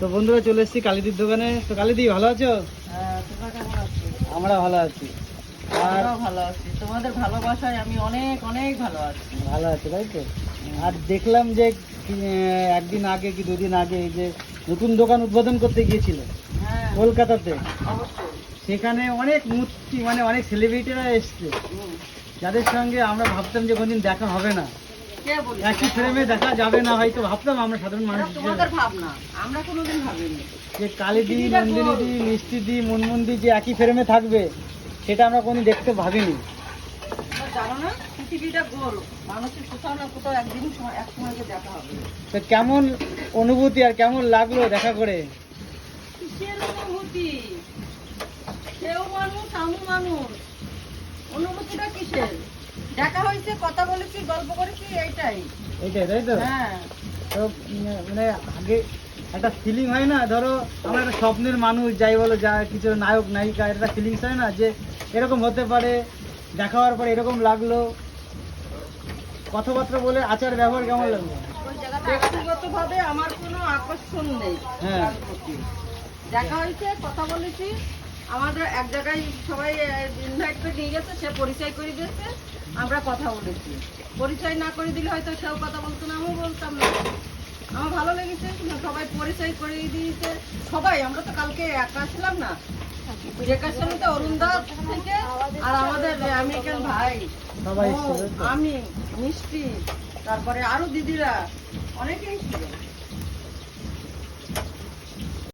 তো বন্ধুরা চলে এসেছি কালিদির দোকানে। তো কালিদি ভালো আছো? হ্যাঁ, আমরা ভালো আছি। আমরাও ভালো আছি। তোমাদের ভালোবাসায় আমি অনেক অনেক ভালো আছি। ভালো আছে তাই তো? আর দেখলাম যে একদিন আগে কি দুদিন আগে এই যে নতুন দোকান উদ্বোধন করতে গিয়েছিল হ্যাঁ। কলকাতাতে। সেখানে অনেক মূর্তি মানে অনেক সেলিব্রিটিরা এসছে। যাদের সঙ্গে আমরা ভাবতাম যে কোনদিন দেখা হবে না? একই ফ্রেমে দেখা যাবে না হয়তো ভাবতাম আমরা সাধারণ মানুষ তোমাদের ভাবনা। আমরা কোনোদিন ভাবিনি। যে কালীদি। নন্দিনীদি মিষ্টিদি মুনমুন্দি যে একই ফ্রেমে থাকবে সেটা আমরা কোনো দেখতে ভাবিনি। তো কেমন অনুভূতি আর কেমন লাগল দেখা করে? অনুভূতি? সেও মানুষ আমি মানুষ। অনুভূতিটা কিসের? দেখা হয়েছে কথা বলেছি গল্প করেছি এইটাই। এইটাই তাই তো? হ্যাঁ। তো মানে আগে একটা ফিলিং হয় না ধরো আমার একটা স্বপ্নের মানুষ যাই বলো যা কিছু নায়ক নায়িকা একটা ফিলিংস হয় না যে এরকম হতে পারে দেখা হওয়ার পরে এরকম লাগল। কথাবার্তা বলে আচার ব্যবহার কেমন লাগল? ব্যক্তিগতভাবে আমার কোনো আকর্ষণ নেই। হ্যাঁ। দেখা হয়েছে কথা বলেছি আমাদের এক জায়গায় সবাই ইনভাইট করে নিয়ে গেছে সে পরিচয় করে দিয়েছে আমরা কথা বলেছি। পরিচয় না করে দিলে হয়তো সেও কথা বলতো না আমিও বলতাম না। আমার ভালো লেগেছে সবাই পরিচয় করে দিয়েছে। সবাই আমরা তো কালকে একা ছিলাম না। রেখাশ্রমিতে অরুণদা থেকে আর আমাদের আমেরিকান ভাই। তো? আমি মিষ্টি তারপরে আরও দিদিরা অনেকেই ছিল